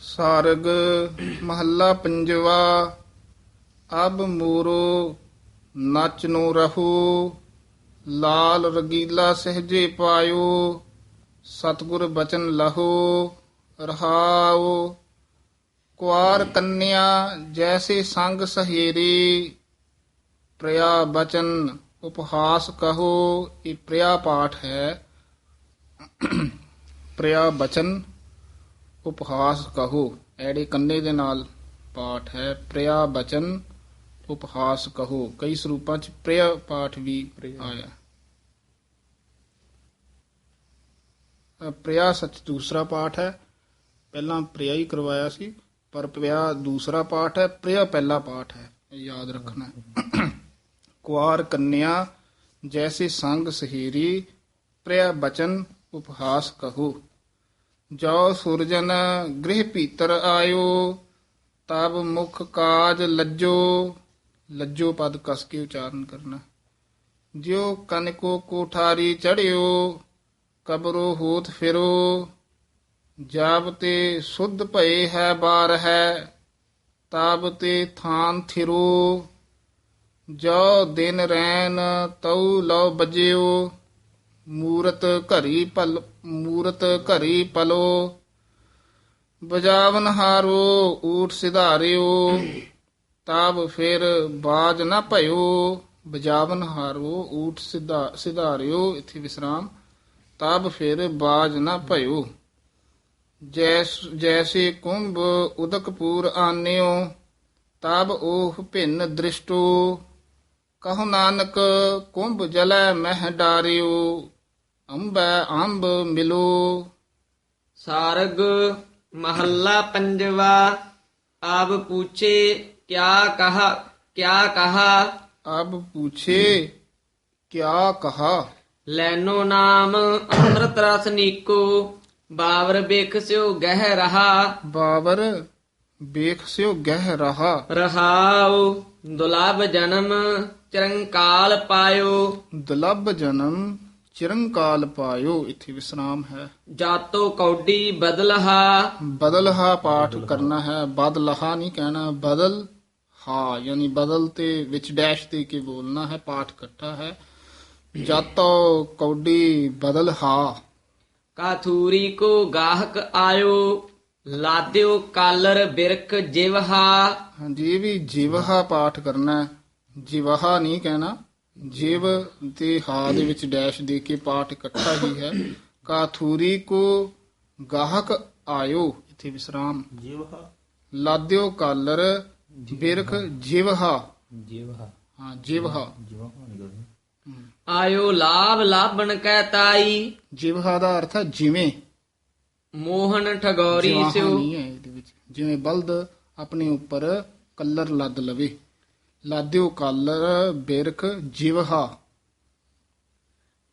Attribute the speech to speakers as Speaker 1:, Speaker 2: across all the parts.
Speaker 1: ਸਾਰਗ ਮਹੱਲਾ ਪੰਜਵਾ। ਅਬ ਮੂਰੋ ਨਚ ਨੂੰ ਰਹੂ। ਲਾਲ ਰਗੀਲਾ ਸਹਜੇ ਪਾਇਓ। ਸਤਿਗੁਰ ਬਚਨ ਲਹੋ ਰਹਾਉ ਕੁਆਰ ਕੰਨਿਆ ਜੈਸੇ ਸੰਗ ਸਹੇਰੀ। ਪ੍ਰਿਆ ਬਚਨ ਉਪਹਾਸ ਕਹੋ, ਇਹ ਪ੍ਰਿਆ ਪਾਠ ਹੈ। ਪ੍ਰਿਆ ਬਚਨ ਉਪਹਾਸ ਕਹੋ। ਐੜੇ ਕੰਨੇ ਦੇ ਨਾਲ ਪਾਠ ਹੈ। ਪ੍ਰਿਆ ਬਚਨ ਉਪਹਾਸ ਕਹੋ। ਕਈ ਸਰੂਪਾਂ ਚ ਪ੍ਰਿਆ ਪਾਠ ਵੀ ਆਇਆ। ਪ੍ਰਿਆ ਸੱਚ ਦੂਸਰਾ ਪਾਠ ਹੈ। ਪਹਿਲਾਂ ਪ੍ਰਿਆ ਹੀ ਕਰਵਾਇਆ ਸੀ ਪਰ ਪ੍ਰਿਆ ਦੂਸਰਾ ਪਾਠ ਹੈ। ਪ੍ਰਿਆ ਪਹਿਲਾ ਪਾਠ ਹੈ। ਯਾਦ ਰੱਖਣਾ। ਕੁਆਰ ਕੰਨਿਆ ਜੈਸੇ ਸੰਗ ਸਹੀਰੀ ਪ੍ਰਿਆ ਬਚਨ ਉਪਹਾਸ ਕਹੋ। ਜੋ ਸੁਰਜਨ ਗ੍ਰਹਿ ਭੀਤਰ ਆਇਓ, ਤਬ ਮੁਖ ਕਾਜ ਲੱਜੋ। ਲੱਜੋ ਪਦ ਕਸ ਕੇ ਉਚਾਰਨ ਕਰਨਾ। ਜਿਉ ਕਨਕੋ ਕੋਠਾਰੀ ਚੜਿਓ, ਕਬਰੋ ਹੋਤ ਫਿਰੋ। ਜਬ ਤੇ ਸੁਧ ਭਏ ਹੈ, ਬਾਰ ਹੈ ਤਬ ਤੇ ਥਾਨ ਥਿਰੋ। ਜੋ ਦਿਨ ਰੈਨ ਤਉ ਲਓ ਬਜਿਓ। ਮੂਰਤ ਘਰੀ ਪਲ, ਮੂਰਤ ਘਰੀ ਪਲੋ ਬਜਾਵਨ ਹਾਰੋ ਊਠ ਸਿਧਾਰਿਓ ਤਬ ਫਿਰ ਬਾਜ ਨਾ ਭਇਓ ਬਜਾਵਨ ਹਾਰੋ ਊਠ ਸਿਧਾ, ਸਿਧਾਰਿਓ, ਇਥੇ ਵਿਸਰਾਮ ਤਬ ਫਿਰ ਬਾਜ ਨਾ ਭਇਓ। ਜੈਸ, ਜੈਸੇ ਕੁੰਭ ਉਦਕਪੂਰ ਆਨਿਓ ਤਬ ਓਹ ਭਿੰਨ ਦ੍ਰਿਸ਼ਟੋ, ਕਹੋ ਨਾਨਕ ਕੁੰਭ ਜਲੈ ਮਹਿ ਡਾਰਿਓ ਅੰਬੈ ਅੰਬ ਮਿਲੋ।
Speaker 2: ਸਾਰਗ ਮਹੱਲਾ ਪੰਜਵਾ ਆਪ ਪੁੱਛੇ ਕਿਆ ਕਹਾ ਕਿਆ ਕਹਾ?
Speaker 1: ਅਬ ਪੁੱਛੇ ਕਿਆ ਕਹਾ?
Speaker 2: ਲੈਨੋ ਨਾਮ ਅੰਮ੍ਰਿਤ ਰਸ ਨੀਕੋ ਬਾਵਰ ਬੇਖਸਿਓ ਗਹਿ ਰਹਾ।
Speaker 1: ਬਾਬਰ ਵੇਖ ਸਿਓ ਗਹਿ ਰਹਾ।
Speaker 2: ਰਹਾਉ ਦੁਲਭ ਜਨਮ ਚਰੰਕਾਲ ਪਾਇਓ।
Speaker 1: ਦੁਲਭ ਜਨਮ ਚਿਰੰਕਾਲ ਪਾਇਓ ਇਥੇ ਵਿਸਰਾਮ ਹੈ
Speaker 2: ਜਾਤੋ ਕੌਡੀ ਬਦਲਹਾ
Speaker 1: ਬਦਲਹਾ ਪਾਠ ਕਰਨਾ ਹੈ ਬਦਲਹਾ ਨਹੀਂ ਕਹਿਣਾ ਬਦਲ ਹਾ ਯਾਨੀ ਬਦਲ ਤੇ ਵਿੱਚ ਡੈਸ਼ ਦੇ ਕੇ ਬੋਲਣਾ ਹੈ ਪਾਠ ਇਕੱਠਾ ਹੈ ਜਾਤੋ ਕੌਡੀ ਬਦਲ ਹਾ
Speaker 2: ਕਾਥੂਰੀ ਕੋ ਗਾਹਕ ਆਇਓ ਲਾਦਿਓ ਕਾਲਰ ਬਿਰਖ ਜਿਵਹਾ
Speaker 1: ਹਾਂਜੀ ਇਹ ਵੀ ਜਿਵਹਾ ਪਾਠ ਕਰਨਾ ਹੈ ਜਿਵਹਾ ਨਹੀਂ ਕਹਿਣਾ ਜਿਵ ਤੇ ਹਾ ਦੇ ਵਿੱਚ ਡੈਸ਼ ਦੇ ਕੇ ਪਾਠ ਇਕੱਠਾ ਹੀ ਹੈ। ਕਾਥੂਰੀ ਕੋ ਗਾਹਕ ਆਇਓ ਇਥੇ ਵਿਸਰਾਮ।
Speaker 3: ਜੀਵਹਾ।
Speaker 1: ਲਾਦਿਓ ਕਾਲਰ ਬਿਰਖ ਜਿਵਹਾ।
Speaker 3: ਜੀਵਹਾ।
Speaker 1: ਹਾਂ ਜਿਵਹਾ।
Speaker 3: ਜੀਵਹਾ ਨਹੀਂ ਕਰਨੀ
Speaker 2: ਆਇਓ ਲਾਭ ਲਾਭਣ ਕੈ ਤਾਈ।
Speaker 1: ਜਿਵਹਾ ਦਾ ਅਰਥ ਹੈ ਜਿਵੇਂ।
Speaker 2: ਮੋਹਨ ਠਗੌਰੀ ਸਿਓ
Speaker 1: ਜਿਵੇਂ ਬਲਦ ਆਪਣੇ ਉੱਪਰ ਕਲਰ ਲੱਦ ਲਵੇ। ਲਾਦਿਓ ਕਾਲਰ ਬਿਰਖ ਜਿਵਹਾ।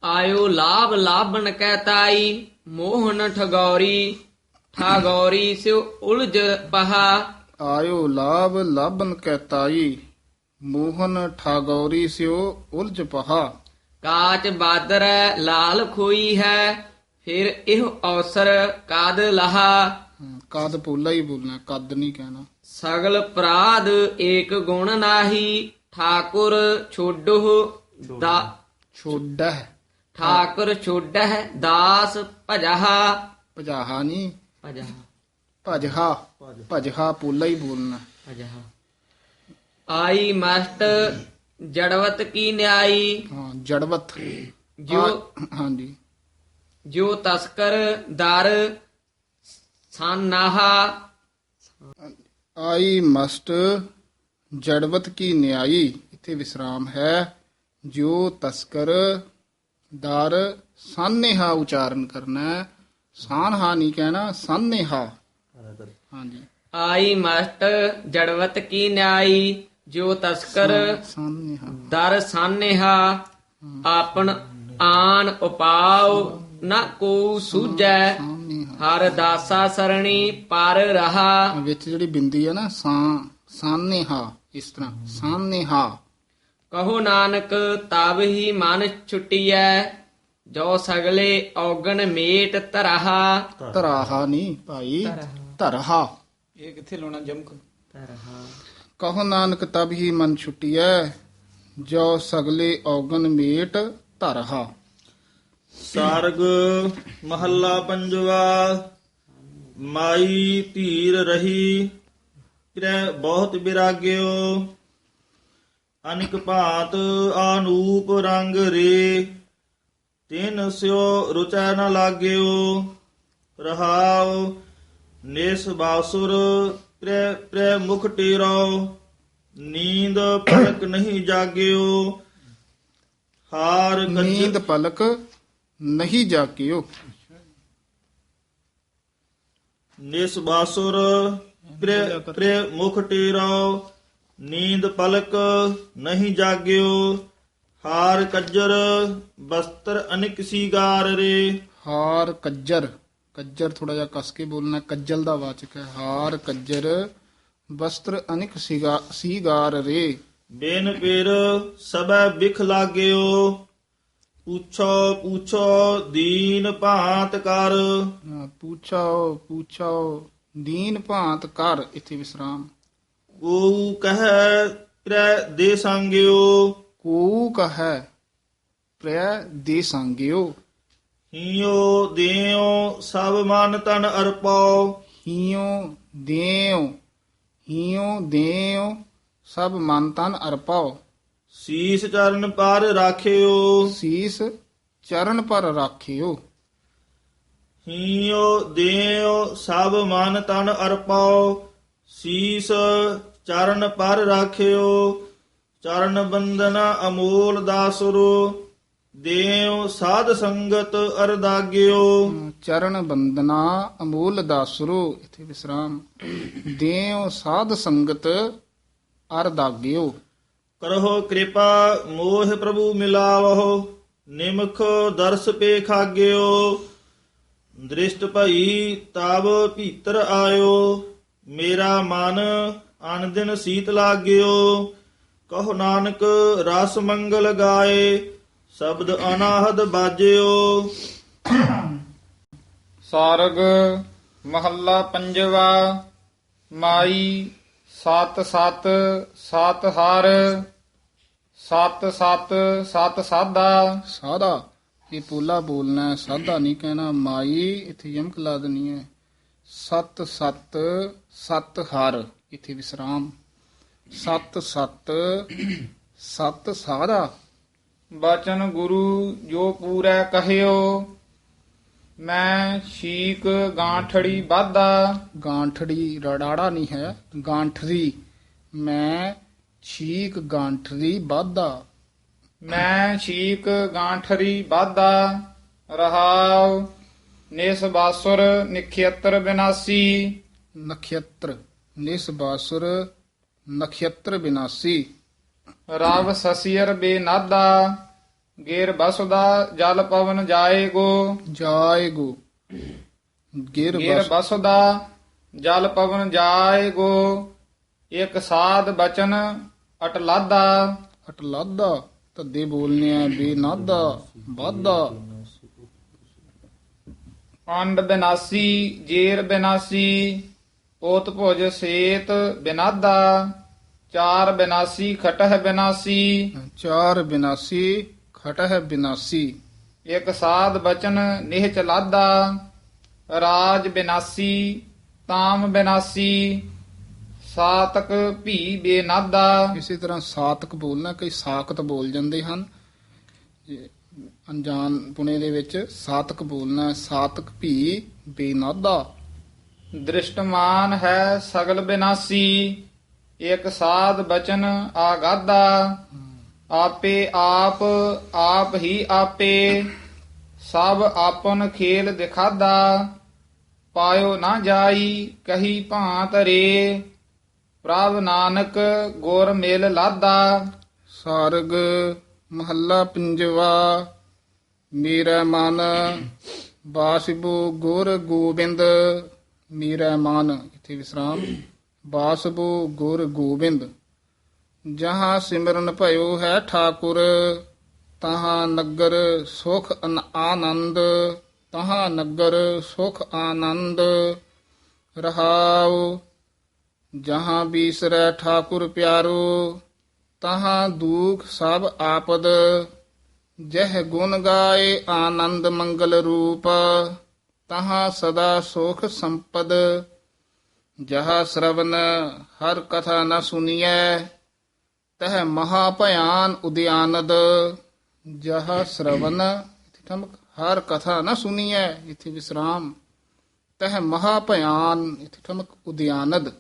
Speaker 2: ਆਇਓ ਲਾਭ ਲਾਭਣ ਕੈ ਤਾਈ ਮੋਹਨ ਠਗੌਰੀ ਠਗੌਰੀ ਸਿਓ ਉਲਝ ਪਹਾ।
Speaker 1: ਆਇਓ ਲਾਭ ਲਾਭਨ ਕਹਿਤਾਈ ਮੋਹਨ ਠਾਗੌਰੀ ਸਿਓ ਉਲਝ ਪਹਾ।
Speaker 2: ਕਾਚ ਬਾਦਰੈ ਲਾਲ ਖੋਈ ਹੈ ਫਿਰ ਇਹ ਅਵਸਰ ਕਾਦ ਲਹਾ।
Speaker 1: ਕਦ ਪੋਲਾ ਹੀ ਬੋਲਣਾ ਕਦ ਨਹੀਂ ਕਹਿਣਾ।
Speaker 2: ਸਗਲ ਪ੍ਰਾਦ ਏਕ ਗੁਣ ਨਾਹੀ ਠਾਕੁਰ ਛੋਡੋ ਦਾ
Speaker 1: ਛੋਡਾ
Speaker 2: ਠਾਕੁਰ ਛੋਡਹਿ ਦਾਸ ਭਜਹਾ।
Speaker 1: ਭਜਾਹਾ ਨਹੀਂ
Speaker 2: ਭਜਹਾ।
Speaker 1: ਭਜਹਾ। ਭਜਹਾ ਪੋਲਾ ਹੀ ਬੋਲਣਾ।
Speaker 2: ਭਜਹਾ। ਆਈ ਮਸਤ ਜੜਵਤ ਕੀ ਨਿਆਈ।
Speaker 1: ਹਾਂ ਜੜਵਤ।
Speaker 2: ਜੋ
Speaker 1: ਹਾਂਜੀ।
Speaker 2: ਜੋ ਤਸਕਰ ਦਰ ਸਾਨਾਹਾ
Speaker 1: ਆਈ ਮਸਟ ਜੜਵਤ ਕੀ ਨਿਆਈ। ਇੱਥੇ ਵਿਸਰਾਮ ਹੈ। ਜੋ ਤਸਕਰ ਦਰ ਸਾਨੇਹਾ ਉਚਾਰਨ ਕਰਨਾ ਸਾਨਹਾ ਨਹੀਂ ਕਹਿਣਾ ਸਾਨੇਹਾ। ਹਾਂਜੀ।
Speaker 2: ਆਈ ਮਸਤ ਜੜਵਤ ਕੀ ਨਿਆਈ। ਜੋ ਤਸਕਰ
Speaker 1: ਸਾਨੇਹਾ।
Speaker 2: ਦਰ ਸਾਨੇਹਾ। ਆਪਨ ਆਨ ਉਪਾਉ ਨਾ ਕੋ ਸੂਝੈ। ਹਰ ਦਾਸਾ ਸਰਣੀ ਪਰ ਰਹਾ।
Speaker 1: ਵਿੱਚ ਜਿਹੜੀ ਬਿੰਦੀ ਹੈ ਨਾ ਸਾਂ ਸਾਨੇਹਾ ਇਸ ਤਰ੍ਹਾਂ ਸਾਨੇਹਾ
Speaker 2: ਕਹੋ ਨਾਨਕ ਤਬ ਹੀ ਮਨ ਛੁਟੀਐ ਜੋ ਸਗਲੇ ਔਗਣ ਮੇਟ ਧਰਹਾ।
Speaker 1: ਤਰਾਹਾ ਨਹੀਂ ਭਾਈ
Speaker 2: ਧਰਹਾ।
Speaker 1: ਇਹ ਕਿੱਥੇ ਲਾਉਣਾ ਜਮਕ?
Speaker 4: ਤਰਹਾ
Speaker 1: ਕਹੋ ਨਾਨਕ ਤਬ ਹੀ ਮਨ ਛੁਟਿਐ ਜੋ ਸਗਲੇ ਔਗਨ ਮੇਟ ਧਰਹਾ।
Speaker 5: ਸਾਰਗ ਮਹੱਲਾ ਪੰਜਵਾ ਮਾਈ ਧੀਰ ਰਹੀ। ਕਿਰੈ ਬਹੁਤ ਬਿਰਾਗਿਓ। ਅਨਿਕ ਭਾਂਤ ਆਨੂਪ ਰੰਗ ਰੇ। ਤਿਨ ਸਿਓ ਰੁਚੈ ਨ ਲਾਗਿਓ। ਰਹਾਉ ਨਿਸ ਬਾਸੁਰ ਪ੍ਰੇ ਪ੍ਰੇ ਮੁਖ ਟੇਰੋ ਨੀਂਦ ਪਲਕ ਨਹੀਂ ਜਾਗਿਓ। ਹਾਰ
Speaker 1: ਨੀਂਦ ਪਲਕ ਨਹੀਂ ਜਾਕਿਓ
Speaker 5: ਨਿਸ ਬਾਸੁਰ ਪ੍ਰੇ ਪ੍ਰੇ ਮੁਖ ਟੇਰੋ ਨੀਂਦ ਪਲਕ ਨਹੀਂ ਜਾਗਿਓ ਹਾਰ ਕੱਜਰ ਬਸਤਰ ਅਨਿਕ ਸੀਗਾਰ ਰੇ।
Speaker 1: ਹਾਰ ਕੱਜਰ ਕੱਜਰ ਥੋੜਾ ਜਿਹਾ ਕਸ ਕੇ ਬੋਲਣਾ ਕੱਜਲ ਦਾ ਵਾਚਕ ਹੈ। ਹਾਰ ਕੱਜਰ ਵਸਤਰ ਅਨਿਕ ਸੀਗਾ ਸੀਗਾਰ ਰੇ।
Speaker 5: ਬੇਨ ਪੇਰ ਸਬੈ ਬਿਖ ਲਾਗਿਓ ਪੁੱਛੋ ਪੁੱਛੋ ਦੀਨ ਭਾਂਤ ਕਰ।
Speaker 1: ਹਾਂ, ਪੁੱਛਾਓ ਪੁੱਛਾਓ ਦੀਨ ਭਾਂਤ ਕਰ ਇੱਥੇ ਵਿਸਰਾਮ।
Speaker 5: ਕੋ ਕਹੈ ਪ੍ਰੇ ਦੇ ਸੰਗਿਓ।
Speaker 1: ਕੋ ਕਹੈ ਪ੍ਰੈ ਦੇ ਸੰਗਿਓ।
Speaker 5: ਹਿਓ ਦੇਉ ਸਭ ਮਨ ਤਨ ਅਰਪਾਓ
Speaker 1: ਹੀਓ ਦੇਉ ਹੀਓ ਦੇਉ ਸਭ ਮਨ ਤਨ ਅਰਪਾਓ
Speaker 5: ਸੀਸ ਚਰਨ ਪਰ ਰਾਖਿਓ।
Speaker 1: ਸੀਸ ਚਰਨ ਪਰ ਰਾਖਿਓ।
Speaker 5: ਹੀਓ ਦੇਉ ਸਭ ਮਨ ਤਨ ਅਰਪਾਓ। ਸੀਸ ਚਰਨ ਪਰ ਰਾਖਿਓ। ਚਰਨ ਬੰਦਨ ਅਮੋਲ ਦਾਸੁਰੋ। ਦੇਉ ਸਾਧ ਸੰਗਤ ਅਰਦਾਗਿਓ।
Speaker 1: ਚਰਨ ਬੰਦਨਾ ਅਮੋਲ ਦਾਸਰੋ ਇੱਥੇ ਵਿਸਰਾਮ। ਦੇਉ ਸਾਧ ਸੰਗਤ ਅਰਦਾਗਿਓ।
Speaker 5: ਕਰਹੁ ਕਿਰਪਾ, ਮੋਹ ਪ੍ਰਭੂ ਮਿਲਾਵਹੁ, ਨਿਮਖ ਦਰਸ ਪੇ ਖਾਗਿਓ ਦ੍ਰਿਸ਼ਟ ਭਈ ਤਬ ਭੀਤਰ ਆਇਓ, ਮੇਰਾ ਮਨ ਅਨਦਿਨ ਸੀਤ ਲਾਗਿਓ। ਕਹੋ ਨਾਨਕ, ਰਸ ਮੰਗਲ ਗਾਏ, ਸ਼ਬਦ ਅਨਾਹਦ ਬਾਜਿਓ।
Speaker 1: ਸਾਰਗ ਮਹੱਲਾ ਪੰਜਵਾ, ਮਾਈ ਸਤ ਸਤ ਸਤ ਹਰ ਸਤ ਸਤ ਸਤ ਸਾਦਾ। ਸਾਦਾ ਇਹ ਪੋਲਾ ਬੋਲਣਾ ਸਾਦਾ ਨਹੀਂ ਕਹਿਣਾ। ਮਾਈ ਇੱਥੇ ਯਮਕ ਲਾ ਦੇਣੀ ਹੈ। ਸਤ ਸਤ ਸਤ ਹਰ ਇੱਥੇ ਵਿਸਰਾਮ। ਸਤ ਸਤ ਸਤ ਸਾਦਾ ਬਚਨ ਗੁਰੂ ਜੋ ਪੂਰੈ ਕਹਿਓ। ਮੈਂ ਸ਼ੀਕ ਗਾਂਠੜੀ ਬਾਦਾ ਗਾਂਠੜੀ ਰੜਾੜਾ ਨਹੀਂ ਹੈ ਗਾਂਠਰੀ। ਮੈਂ ਸ਼ੀਕ ਗਾਂਠਰੀ ਬਾਦਾ ਮੈਂ ਸ਼ੀਕ ਗਾਂਠਰੀ ਬਾਦਾ ਰਹਾਉ ਨਿਸ ਬਾਸੁਰ ਨਖੇਤਰ ਬਿਨਾਸੀ। ਨਖੇਤਰ ਨਿਸ ਬਾਸੁਰ ਨਖੇਤਰ ਬਿਨਾਸੀ। ਰਵ ਸਸੀਰ ਬੇਨਾਦਾ। ਗੇਰ ਬਸਦਾ ਜਲ ਪਵਨ ਜਾਏਗੋ ਜਾਏਗੋ ਗੇਰ
Speaker 4: ਗਿਰ
Speaker 1: ਬਸ
Speaker 4: ਬਸਦਾ ਜਲ ਪਵਨ ਜਾਏਗੋ ਇਕ ਸਾਧ ਬਚਨ ਅਟਲਾਦਾ
Speaker 1: ਅਟਲਾਦਾ ਤੱਦੇ ਬੋਲਨੇ ਆ ਬੇਨਾਦਾ ਵਾਦਾ
Speaker 4: ਅੰਡ ਬਿਨਾਸੀ ਜੇਰ ਬਿਨਾਸੀ ਪੋਤ ਭੁਜ ਸੇਤ ਬਿਨਾਦਾ ਚਾਰ ਬਿਨਾਸੀ ਖਟਹ ਬਿਨਾਸੀ।
Speaker 1: ਚਾਰ ਬਿਨਾਸੀ ਖਟਹ ਬਿਨਾਸੀ।
Speaker 4: ਇਕ ਸਾਧ ਬਚਨ ਨਿਹ ਚਲਾਦਾ ਰਾਜ ਬਿਨਾਸੀ ਤਾਮ ਬਿਨਾਸੀ ਸਾਤਕ ਭੀ ਬੇਨਾਦਾ।
Speaker 1: ਇਸੇ ਤਰ੍ਹਾਂ ਸਾਤਕ ਬੋਲਣਾ ਕਈ ਸਾਖਤ ਬੋਲ ਜਾਂਦੇ ਹਨ। ਅਣਜਾਣ ਪੁਣੇ ਦੇ ਵਿੱਚ ਸਾਤਕ ਬੋਲਣਾ ਸਾਤਕ ਭੀ ਬੇਨਾਦਾ।
Speaker 4: ਦ੍ਰਿਸ਼ਟਮਾਨ ਹੈ ਸਗਲ ਬਿਨਾਸੀ ਇਕ ਸਾਧ ਬਚਨ ਆਗਾਦਾ। ਆਪੇ ਆਪ ਆਪ ਹੀ ਆਪੇ, ਸਭ ਆਪਨ ਖੇਲ ਦਿਖਾਦਾ। ਪਾਇਓ ਨਾ ਜਾਈ, ਕਹੀ ਭਾਂਤ ਰੇ। ਪ੍ਰਭ ਨਾਨਕ ਗੁਰ ਮੇਲ ਲਾਦਾ।
Speaker 1: ਸਾਰਗ ਮਹੱਲਾ ਪੰਜਵਾ, ਮੇਰਾ ਮਨ ਬਾਸਿਬੋ ਗੁਰ ਗੋਬਿੰਦ। ਮੇਰਾ ਮਨ, ਇੱਥੇ ਵਿਸਰਾਮ। ਬਾਸਬੋ ਗੁਰ ਗੋਬਿੰਦ। ਜਹਾਂ ਸਿਮਰਨ ਭਇਓ ਹੈ ਠਾਕੁਰ, ਤਹਾਂ ਨਗਰ ਸੁਖ ਅਨ- ਆਨੰਦ, ਤਹਾਂ ਨਗਰ ਸੁਖ ਆਨੰਦ। ਰਹਾਉ, ਜਹਾਂ ਬੀਸਰੈ ਠਾਕੁਰ ਪਿਆਰੋ, ਤਹਾਂ ਦੁਖ ਸਭ ਆਪਦ। ਜਹ ਗੁਣ ਗਾਏ ਆਨੰਦ ਮੰਗਲ ਰੂਪ, ਤਹਾਂ ਸਦਾ ਸੁਖ ਸੰਪਦ। ਜਹ ਸ਼ਰਵਨ ਹਰ ਕਥਾ ਨ ਸੁਨੀਐ ਤਹ ਮਹਾ ਭਿਆਨ ਉਦਿਆਨਦ, ਜਹ ਸ਼ਰਵਨ। ਇਥੇ ਠਮਕ, ਹਰ ਕਥਾ ਨਾ ਸੁਨੀਐ, ਇਥੇ ਵਿਸਰਾਮ। ਤਹ ਮਹਾ ਭਿਆਨ ਇਥੇ ਠਮਕ, ਉਦਿਆਨਦ।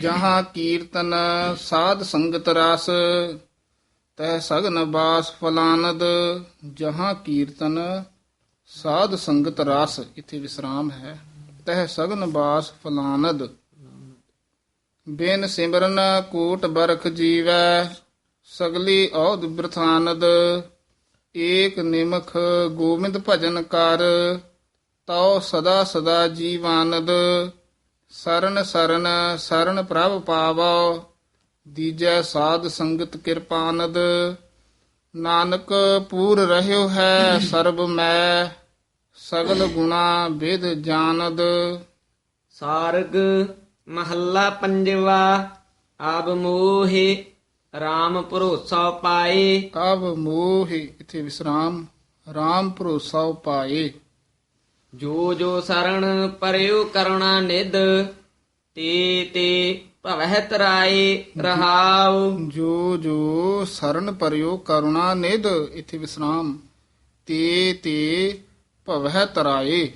Speaker 1: ਜਹਾਂ ਕੀਰਤਨ ਸਾਧ ਸੰਗਤ ਰਸ, ਤਹ ਸਗਨ ਬਾਸ ਫਲਾਨਦ। ਜਹਾਂ ਕੀਰਤਨ ਸਾਧ ਸੰਗਤ ਰਸ, ਇਥੇ ਵਿਸਰਾਮ ਹੈ। ਤਹ ਸਗਨ ਬਾਸ ਫਲਾਨਦ। ਬਿਨ ਸਿਮਰਨ ਕੋਟ ਬਰਖ ਜੀਵੈ, ਸਗਲੀ ਔਦ ਬ੍ਰਥਾਨਦ, ਏਕ ਨਿਮਖ ਗੋਬਿੰਦ ਭਜਨ ਕਰ, ਤਉ ਸਦਾ ਸਦਾ ਜੀਵਾਨਦ, ਸਰਨ ਸਰਨ ਸਰਨ ਪ੍ਰਭ ਪਾਵੋ, ਦੀਜੈ ਸਾਧ ਸੰਗਤ ਕਿਰਪਾਨਦ, ਨਾਨਕ ਪੂਰ ਰਹਿਓ ਹੈ ਸਰਬ ਮੈਂ, ਸਗਲ ਗੁਣਾ ਵਿਦ ਜਾਨਦ।
Speaker 2: ਸਾਰਗ ਮਹੱਲਾ ਪੰਜਵਾ ਆਬ ਮੋਹਿ RAM ਭਰੋਸਾ ਪਾਏ।
Speaker 1: ਕਬ ਮੋਹਿ ਇਥੇ ਵਿਸਰਾਮ RAM ਭਰੋਸਾ ਪਾਏ।
Speaker 2: ਜੋ ਜੋ ਸਰਣ ਪਰਿਉ ਕਰੁਣਾ ਨਿਧ ਤੇ ਤੇ ਭਵਹਿ ਤਰਾਏ ਰਹਾਉ।
Speaker 1: ਜੋ ਜੋ ਸਰਨ ਪਰਿਓ ਕਰੁਣਾ ਨਿਧ ਇਥੇ ਵਿਸਰਾਮ ਤੇ ਤੇ ਭਵਹਿ ਤਰਾਏ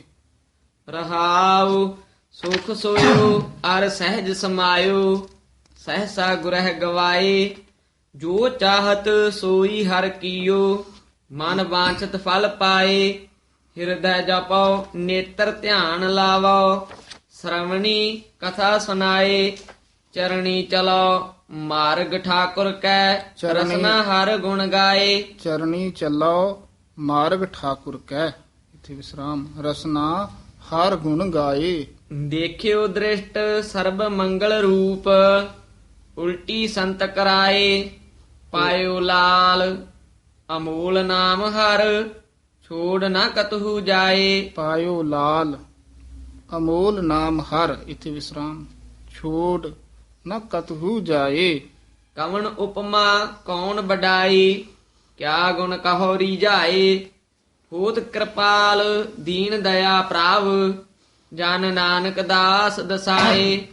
Speaker 2: ਰਹਾਉ। ਸੁਖ ਸੋਇਓ ਅਰ ਸਹਿਜ ਸਮਾਇਓ ਸਹਸਾ ਗੁਰਹਿ ਗਵਾਏ। ਜੋ ਚਾਹਤ ਸੋਈ ਹਰ ਕੀਓ ਮਨ ਵਾਂਛਤ ਫਲ ਪਾਏ। ਹਿਰਦੈ ਜਪੋ ਨੇਤਰ ਧਿਆਨ ਲਾਵੋ। ਸ਼ਰਵਣੀ ਕਥਾ ਸੁਨਾਏ ਚਰਣੀ ਚਲੋ ਮਾਰਗ ਠਾਕੁਰ ਕੈ ਰਸਨਾ ਹਰ ਗੁਣ ਗਾਏ।
Speaker 1: ਚਰਣੀ ਚੱਲੋ ਮਾਰਗ ਠਾਕੁਰ ਕੈ। ਇਥੇ ਵਿਸਰਾਮ ਰਸਨਾ ਹਰ ਗੁਣ ਗਾਏ।
Speaker 2: ਦੇਖਿਓ ਦ੍ਰਿਸ਼ਟ ਸਰਬ ਮੰਗਲ ਰੂਪ ਉਲਟੀ ਸੰਤ ਕਰਾਏ ਪਾਇਓ ਲਾਲ ਅਮੋਲ ਨਾਮ ਹਰ ਛੋੜ ਨਾ ਕਤਹੂ ਜਾਏ।
Speaker 1: ਪਾਇਓ ਲਾਲ ਅਮੋਲ ਨਾਮ ਹਰ ਇਥੇ ਵਿਸਰਾਮ। ਛੋੜ ਨ ਕਤਹੂ ਜਾਏ।
Speaker 2: ਕਵਣ ਉਪਮਾ ਕੌਣ ਬਡਾਈ ਕਿਆ ਗੁਣ ਕਹੋ ਰੀਝਾਏ ਹੋਤ ਕਿਰਪਾਲ ਦੀਨ ਦਇਆ ਪ੍ਰਭ ਜਨ ਨਾਨਕ ਦਾਸ ਦਸਾਏ।